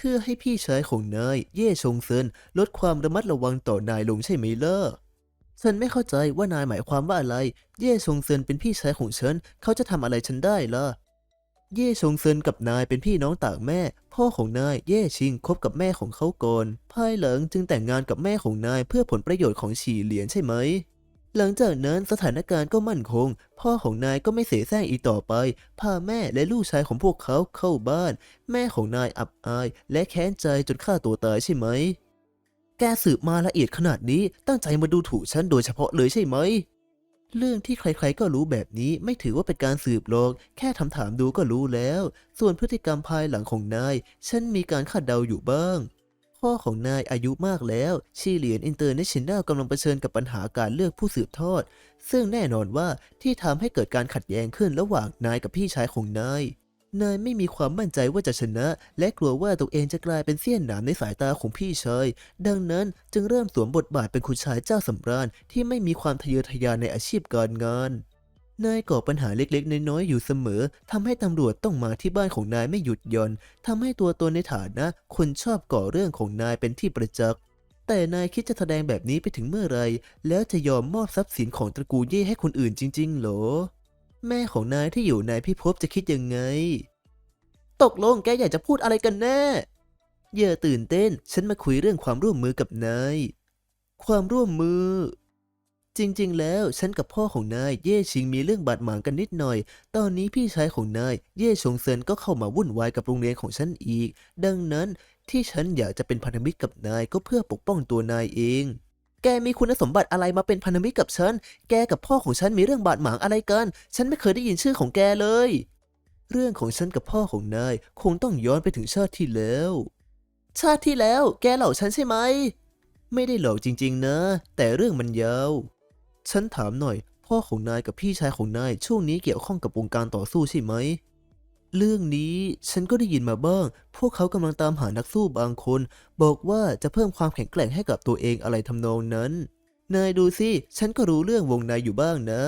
พื่อให้พี่ชายของนายเย่ชงเซินลดความระมัดระวังต่อนายลงใช่ไหมล่ะฉันไม่เข้าใจว่านายหมายความว่าอะไร เย่ชงเซินเป็นพี่ชายของฉัน เขาจะทำอะไรฉันได้ล่ะ เย่ชงเซินกับนายเป็นพี่น้องต่างแม่ พ่อของนายเย่ชิงคบกับแม่ของเขาก่อนภายหลังจึงแต่งงานกับแม่ของนายเพื่อผลประโยชน์ของฉีเหลียนใช่ไหม หลังจากนั้นสถานการณ์ก็มั่นคง พ่อของนายก็ไม่เสแสร้งอีกต่อไป พาแม่และลูกชายของพวกเขาเข้าบ้าน แม่ของนายอับอาย และแค้นใจจนฆ่าตัวตายใช่ไหม แกสืบมาละเอียดขนาดนี้ตั้งใจมาดูถูกฉันโดยเฉพาะเลยใช่ไหม เรื่องที่ใครๆก็รู้แบบนี้ไม่ถือว่าเป็นการสืบหรอก แค่ถามถามๆดูก็รู้แล้ว ส่วนพฤติกรรมภายหลังของนาย ฉันมีการคาดเดาอยู่บ้าง พ่อของนายอายุมากแล้วชีเหลียนอินเตอร์เนชั่นแนลกำลังเผชิญกับปัญหาการเลือกผู้สืบทอด ซึ่งแน่นอนว่าที่ทำให้เกิดการขัดแย้งขึ้นระหว่างนายกับพี่ชายของนายนายไม่มีความมั่นใจว่าจะชนะ และกลัวว่าตัวเองจะกลายเป็นเสี้ยนหนามในสายตาของพี่ชาย ดังนั้นจึงเริ่มสวมบทบาทเป็นคุณชายเจ้าสำราญที่ไม่มีความทะเยอทะยานในอาชีพการงาน นายก่อปัญหาเล็กๆ น้อยๆอยู่เสมอทำให้ตำรวจต้องมาที่บ้านของนายไม่หยุดย่อนทำให้ตัวตนในฐานะ คนชอบก่อเรื่องของนายเป็นที่ประจักษ์แต่นายคิดจะแสดงแบบนี้ไปถึงเมื่อไร แล้วจะยอมมอบทรัพย์สินของตระกูลเย่ให้คนอื่นจริง ๆ หรอ แม่ของนายที่อยู่ในพิภพจะคิดยังไง ตกลงแกอยากจะพูดอะไรกันแน่อย่าตื่นเต้น ฉันมาคุยเรื่องความร่วมมือกับนาย ความร่วมมือ จริง ๆ แล้ว ฉันกับพ่อของนายเย่ชิงมีเรื่องบาดหมางกันนิดหน่อย ตอนนี้พี่ชายของนายเย่ชงเซินก็เข้ามาวุ่นวายกับโรงเรียนของฉันอีก ดังนั้นที่ฉันอยากจะเป็นพันธมิตรกับนายก็เพื่อปกป้องตัวนายเอง แกมีคุณสมบัติอะไรมาเป็นพันธมิตรกับฉัน แกกับพ่อของฉันมีเรื่องบาดหมางอะไรกัน ฉันไม่เคยได้ยินชื่อของแกเลย เรื่องของฉันกับพ่อของนายคงต้องย้อนไปถึงชาติที่แล้ว ชาติที่แล้ว แกเหล่าฉันใช่ไหม ไม่ได้หลอกจริง ๆ นะ แต่เรื่องมันยาว ฉันถามหน่อย พ่อของนายกับพี่ชายของนายช่วงนี้เกี่ยวข้องกับวงการต่อสู้ใช่ไหม เรื่องนี้ฉันก็ได้ยินมาบ้าง พวกเขากำลังตามหานักสู้บางคน บอกว่าจะเพิ่มความแข็งแกร่งให้กับตัวเองอะไรทำนองนั้น นายดูสิ ฉันก็รู้เรื่องวงนายอยู่บ้างนะ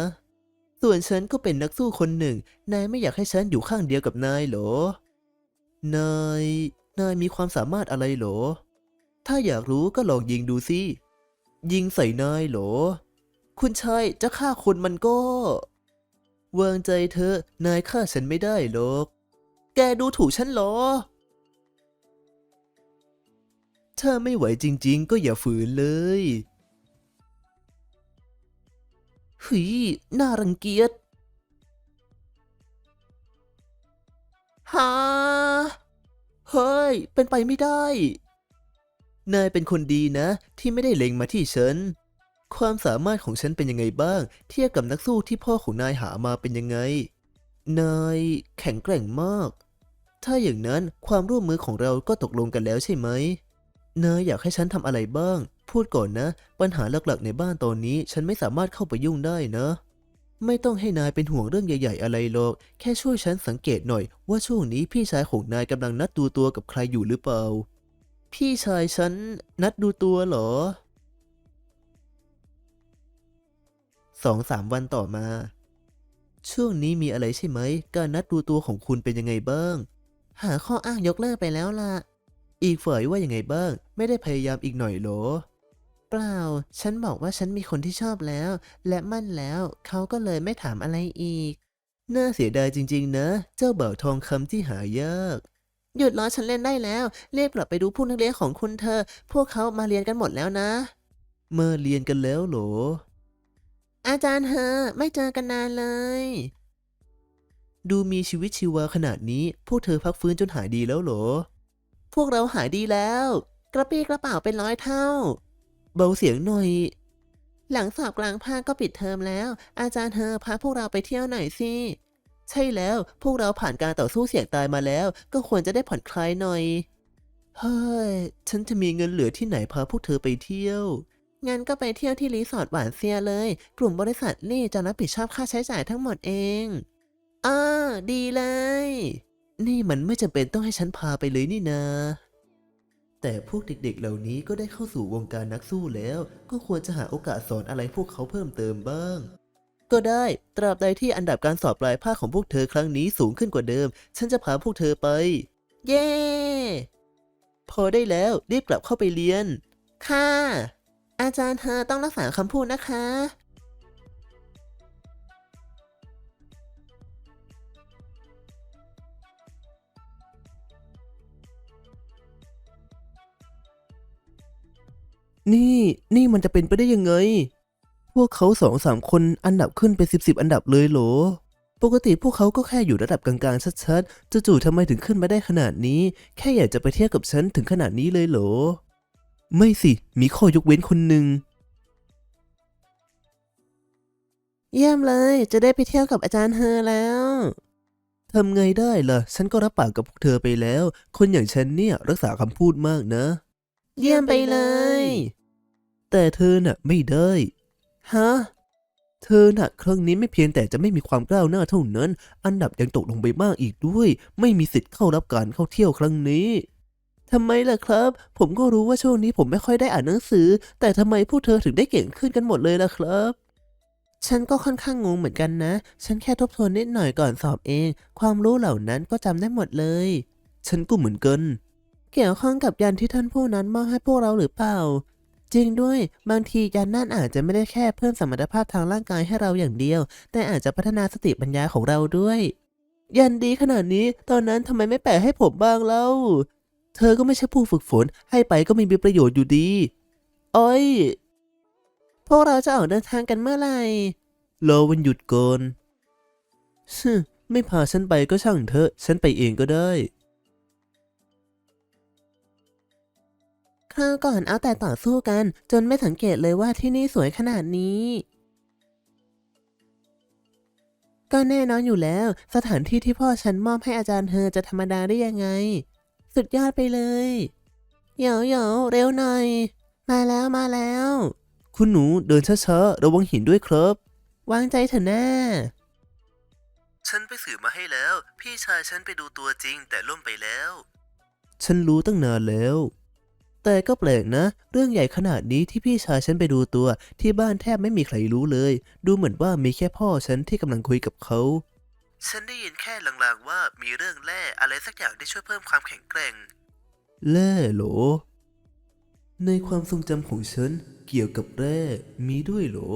ส่วนฉันก็เป็นนักสู้คนหนึ่ง นายไม่อยากให้ฉันอยู่ข้างเดียวกับนายเหรอ นาย นายมีความสามารถอะไรเหรอ ถ้าอยากรู้ก็ลองยิงดูสิยิงใส่นายเหรอ คุณชายจะฆ่าคนมันก็ วางใจเธอ นายฆ่าฉันไม่ได้หรอก แกดูถูกฉันเหรอ ถ้าไม่ไหวจริง ๆ ก็อย่าฝืนเลยหุยน่ารังเกียจฮาเฮ้ย เป็นไปไม่ได้ นายเป็นคนดีนะ ที่ไม่ได้เล็งมาที่ฉัน ความสามารถของฉันเป็นยังไงบ้าง เทียบกับนักสู้ที่พ่อของนายหามาเป็นยังไง นายแข็งแกร่งมาก ถ้าอย่างนั้นความร่วมมือของเราก็ตกลงกันแล้วใช่ไหมนายอยากให้ฉันทำอะไรบ้าง พูดก่อนนะ ปัญหาหลักๆในบ้านตอนนี้ฉันไม่สามารถเข้าไปยุ่งได้นะ ไม่ต้องให้นายเป็นห่วงเรื่องใหญ่ ๆ อะไรหรอก แค่ช่วยฉันสังเกตหน่อย ว่าช่วงนี้พี่ชายของนายกำลังนัดดูตัวกับใครอยู่หรือเปล่า พี่ชายฉันนัดดูตัวเหรอ สองสามวันต่อมา ช่วงนี้มีอะไรใช่ไหม การนัดดูตัวของคุณเป็นยังไงบ้าง หาข้ออ้างยกเลิกไปแล้วล่ะ อีกฝ่ายว่ายังไงบ้าง ไม่ได้พยายามอีกหน่อยเหรอ เปล่า ฉันบอกว่าฉันมีคนที่ชอบแล้ว และมั่นแล้ว เขาก็เลยไม่ถามอะไรอีก น่าเสียดายจริง ๆ นะ เจ้าเบ่าทองคำที่หายากหยุดล้อฉันเล่นได้แล้วเรียกกลับไปดูผู้นักเรียนของคุณเธอ พวกเขามาเรียนกันหมดแล้วนะมาเรียนกันแล้วเหรอ อาจารย์เฮอไม่เจอกันนานเลย ดูมีชีวิตชีวาขนาดนี้ พวกเธอพักฟื้นจนหายดีแล้วเหรอ พวกเราหายดีแล้ว กระปี้กระเป๋าเป็นร้อยเท่า เบาเสียงหน่อย หลังสอบกลางภาคก็ปิดเทอมแล้ว อาจารย์เธอพาพวกเราไปเที่ยวหน่อยสิใช่แล้วพวกเราผ่านการต่อสู้เสี่ยงตายมาแล้ว ก็ควรจะได้ผ่อนคลายหน่อย เฮ้ย ฉันจะมีเงินเหลือที่ไหนพาพวกเธอไปเที่ยว งั้นก็ไปเที่ยวที่รีสอร์ทหวานเซียเลย กลุ่มบริษัทนี่จะรับผิดชอบค่าใช้จ่ายทั้งหมดเองอ่าดีเลย นี่มันไม่จำเป็นต้องให้ฉันพาไปเลยนี่นาแต่พวกเด็กๆ เหล่านี้ก็ได้เข้าสู่วงการนักสู้แล้ว ก็ควรจะหาโอกาสสอนอะไรพวกเขาเพิ่มเติมบ้าง ก็ได้ ตราบใดที่อันดับการสอบปลายภาคของพวกเธอครั้งนี้สูงขึ้นกว่าเดิม ฉันจะพาพวกเธอไป เย้ พอได้แล้วรีบกลับเข้าไปเรียน ค่ะ อาจารย์เธอต้องรักษาคำพูดนะคะ นี่นี่มันจะเป็นไปได้ยังไง พวกเขาสองสามคนอันดับขึ้นเป็นสิบสิบอันดับเลยเหรอ ปกติพวกเขาก็แค่อยู่ระดับกลางๆชัดๆจู่ๆทำไมถึงขึ้นมาได้ขนาดนี้ แค่อยากจะไปเทียวกับฉันถึงขนาดนี้เลยเหรอ ไม่สิ มีข้อยกเว้นคนหนึ่ง เยี่ยมเลย จะได้ไปเที่ยวกับอาจารย์เฮอแล้วทำไงได้ล่ะ ฉันก็รับปากกับพวกเธอไปแล้ว คนอย่างฉันเนี่ยรักษาคำพูดมากนะ เยี่ยมไปเลย แต่เธอน่ะไม่ได้ ฮะ เธอน่ะครั้งนี้ไม่เพียงแต่จะไม่มีความก้าวหน้าเท่านั้น อันดับยังตกลงไปมากอีกด้วย ไม่มีสิทธิ์เข้ารับการเข้าเที่ยวครั้งนี้ ทำไมล่ะครับ ผมก็รู้ว่าช่วงนี้ผมไม่ค่อยได้อ่านหนังสือ แต่ทำไมพวกเธอถึงได้เก่งขึ้นกันหมดเลยล่ะครับ ฉันก็ค่อนข้างงงเหมือนกันนะ ฉันแค่ทบทวนนิดหน่อยก่อนสอบเอง ความรู้เหล่านั้นก็จำได้หมดเลย ฉันก็เหมือนกัน เกี่ยวข้องกับยันที่ท่านผู้นั้นมอบให้พวกเราหรือเปล่า จริงด้วย บางทียันนั่นอาจจะไม่ได้แค่เพิ่มสมรรถภาพทางร่างกายให้เราอย่างเดียว แต่อาจจะพัฒนาสติปัญญาของเราด้วย ยันดีขนาดนี้ ตอนนั้นทำไมไม่แปะให้ผมบ้างเล่า เธอก็ไม่ใช่ผู้ฝึกฝน ให้ไปก็ไม่มีประโยชน์อยู่ดีโอ้ย พวกเราจะออกเดินทางกันเมื่อไหร่รอวันหยุดก่อนฮึไม่พาฉันไปก็ช่างเถอะ ฉันไปเองก็ได้ คราวก่อนเอาแต่ต่อสู้กัน จนไม่สังเกตเลยว่าที่นี่สวยขนาดนี้ ก็แน่นอนอยู่แล้ว สถานที่ที่พ่อฉันมอบให้อาจารย์เธอจะธรรมดาได้ยังไง สุดยอดไปเลยเหยาเหยาเร็วหน่อย มาแล้วมาแล้ว คุณหนูเดินช้าๆระวังหินด้วยครับ วางใจเถอะแน่ฉันไปสืบมาให้แล้ว พี่ชายฉันไปดูตัวจริงแต่ล่มไปแล้ว ฉันรู้ตั้งนานแล้ว แต่ก็แปลกนะ เรื่องใหญ่ขนาดนี้ที่พี่ชายฉันไปดูตัวที่บ้านแทบไม่มีใครรู้เลย ดูเหมือนว่ามีแค่พ่อฉันที่กำลังคุยกับเขา ฉันได้ยินแค่ลางๆว่ามีเรื่องแร่อะไรสักอย่างที่ช่วยเพิ่มความแข็งแกร่ง แร่เหรอ ในความทรงจำของฉันเกี่ยวกับแร่มีด้วยเหรอ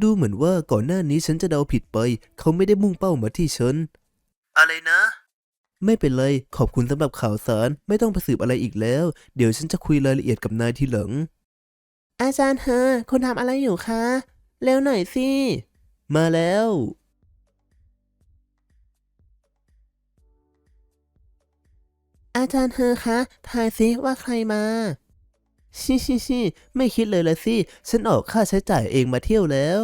ดูเหมือนว่าก่อนหน้านี้ฉันจะเดาผิดไป เขาไม่ได้มุ่งเป้ามาที่ฉัน อะไรนะ ไม่เป็นไร ขอบคุณสำหรับข่าวสาร ไม่ต้องไปสืบอะไรอีกแล้ว เดี๋ยวฉันจะคุยรายละเอียดกับนายทีหลัง อาจารย์เฮอคุณทำอะไรอยู่คะ เร็วหน่อยสิ มาแล้ว อาจารย์เฮอคะ ทายซิว่าใครมา ชิชิชิไม่คิดเลยละสิ ฉันออกค่าใช้จ่ายเองมาเที่ยวแล้ว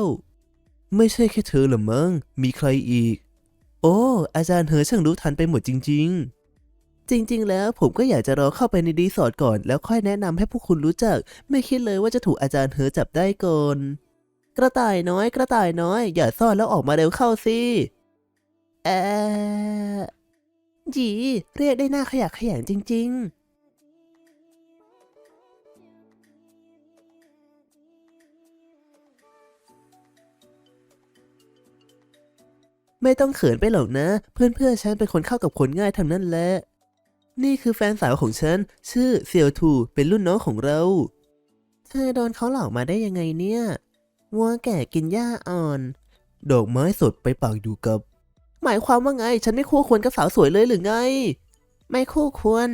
ไม่ใช่แค่เธอหรอมั้ง มีใครอีก โอ้ อาจารย์เฮอช่างรู้ทันไปหมดจริง ๆจริงๆ แล้วผมก็อยากจะรอเข้าไปในรีสอร์ทก่อน แล้วค่อยแนะนำให้พวกคุณรู้จัก ไม่คิดเลยว่าจะถูกอาจารย์เฮอจับได้ก่อนกระต่ายน้อย กระต่ายน้อย อย่าซ่อนแล้วออกมาเร็วเข้าสิเออจีเรียกได้หน้าขยะแขยงจริง ๆ ไม่ต้องเขินไปหรอกนะ เพื่อนๆฉันเป็นคนเข้ากับคนง่ายทั้งนั้นแหละ นี่คือแฟนสาวของฉัน ชื่อเซียวทูเป็นรุ่นน้องของเรา เธอโดนเขาหลอกมาได้ยังไงเนี่ยวัวแก่กินหญ้าอ่อน ดอกไม้สดไปปากอยู่กับ หมายความว่าไง ฉันไม่คู่ควรกับสาวสวยเลยหรือไง ไม่คู่ควร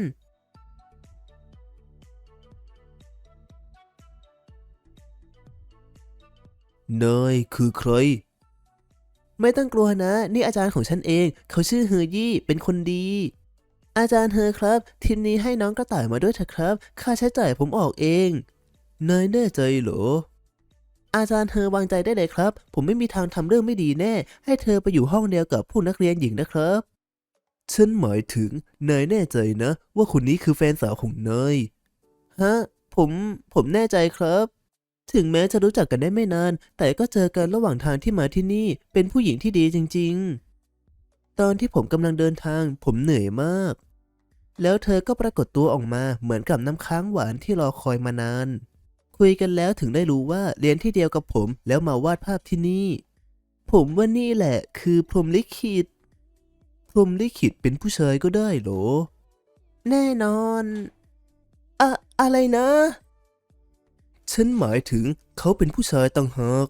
เนยคือใคร ไม่ต้องกลัวนะ นี่อาจารย์ของฉันเอง เขาชื่อเฮอยี่ เป็นคนดี อาจารย์เฮอครับ ทีมนี้ให้น้องกระต่ายมาด้วยเถอะครับ ค่าใช้จ่ายผมออกเอง นายแน่ใจเหรอ อาจารย์เฮอวางใจได้เลยครับ ผมไม่มีทางทำเรื่องไม่ดีแน่ ให้เธอไปอยู่ห้องเดียวกับผู้นักเรียนหญิงนะครับ ฉันหมายถึง นายแน่ใจนะ ว่าคนนี้คือแฟนสาวของนาย ฮะ ผม ผมแน่ใจครับ ถึงแม้จะรู้จักกันได้ไม่นาน แต่ก็เจอกันระหว่างทางที่มาที่นี่ เป็นผู้หญิงที่ดีจริง ๆ ตอนที่ผมกำลังเดินทาง ผมเหนื่อยมาก แล้วเธอก็ปรากฏตัวออกมาเหมือนกับน้ำค้างหวานที่รอคอยมานาน คุยกันแล้วถึงได้รู้ว่าเรียนที่เดียวกับผม แล้วมาวาดภาพที่นี่ ผมว่านี่แหละ คือพรหมลิขิต พรหมลิขิตเป็นผู้ชายก็ได้เหรอ แน่นอน อะอะไรนะ ฉันหมายถึงเขาเป็นผู้ชายต่างหาก